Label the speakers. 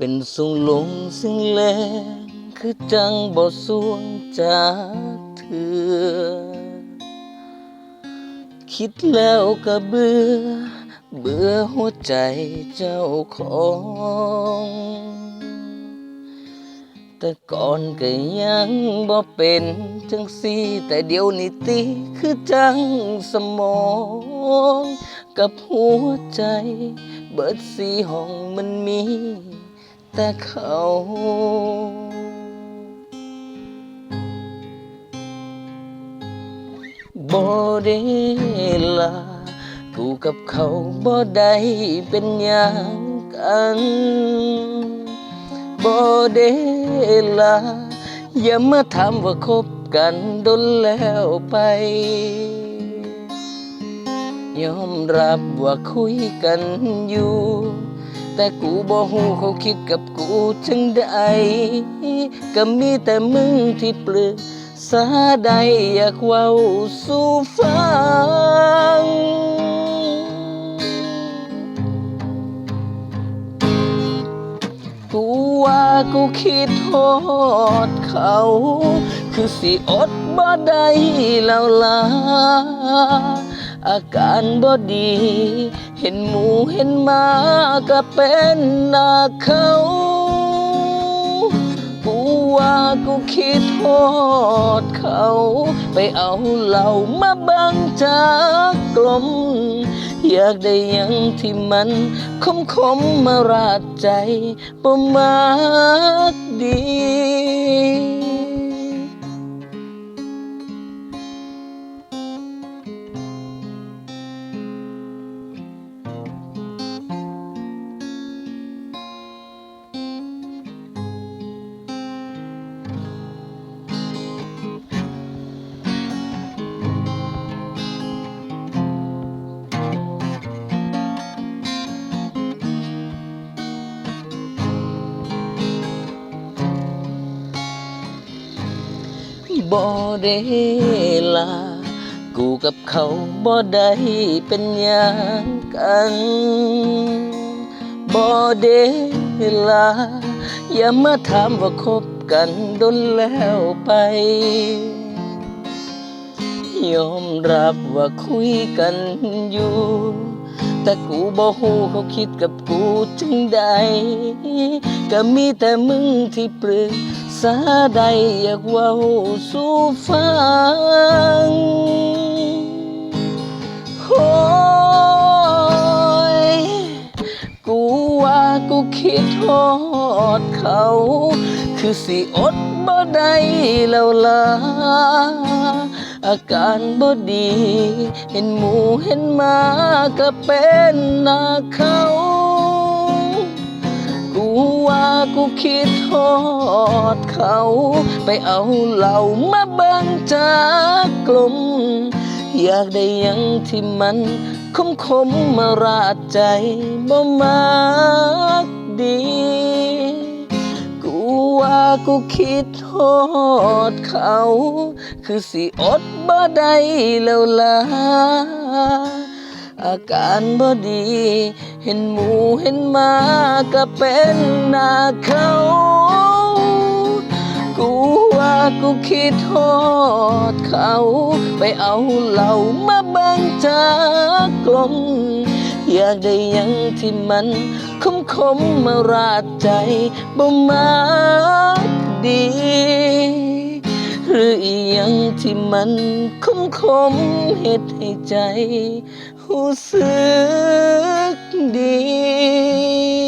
Speaker 1: เป็นสุงหลงซึ่งแลงคือจังบ่สวงจากเถือคิดแล้วก็เบื่อ เบื่อหัวใจเจ้าของ แต่ก่อนก็ยังบ่เป็นจังซี่แต่เดี๋ยวนี้ติคือจังสมอง กับหัวใจ เบิดสีห้องมันมี แต่เขา บ่ได้ลากูกับเขาบ่ได้เป็นหยังกันบ่ได้ลาอย่ามาถามว่าคบกันดนแล้วไป ยอมรับว่าคุยกันอยู่ แต่กูบ่ฮู้เขาคิดกับกูจังใด ก็มีแต่มึงที่เปลึกสาใดอยากเว้าสู่ฟัง กูว่ากูคิดโทษเขา คือสิอดบ่ได้แล้วล่ะ อาการบ่ดี เห็นหมูเห็นหมาก็เป็นหน้าเขากูว่ากูคิดโทษเขา ไปเอาเหล่ามาบังจากกลม อยากได้ยังที่มันคมคมมาราดใจบ่มากดี บ่ได้ลา กูกับเขาบ่ได้เป็นหยังกันบ่ได้ลา อย่ามาถามว่าคบกันดนแล้วไป ยอมรับว่าคุยกันอยู่ แต่กูบ่ฮู้เขาคิดกับกูจังใด ก็มีแต่มึงที่ปรึก ษาใดอยากว้าสู่ฟังโอ้ยกูว่ากูคิดโทษเขา คือสิอดบ่ได้แล้วล่ะอาการบ่ดี เห็นหมูเห็นหมาก็เป็นหน้าเขา ว่ากูคิดโทษเขา ไปเอาเหล่ามาเบังจากกลม อยากได้ยังที่มันคมคมมาราดใจบ่มากดี กูว่ากูคิดโทษเขา คือสิอดบ่ได้แล้วล่ะอาการบ่ดี เห็นหมูเห็นมาก็เป็นหน้าเขา กูว่ากูคิดโทษเขา ไปเอาเหล่ามาบังจากกลม อยากได้ยังที่มันคมคมมาราดใจบ่มากดี รืออีหยังที่มันคมคมเหตุให้ใจหู้สึกดี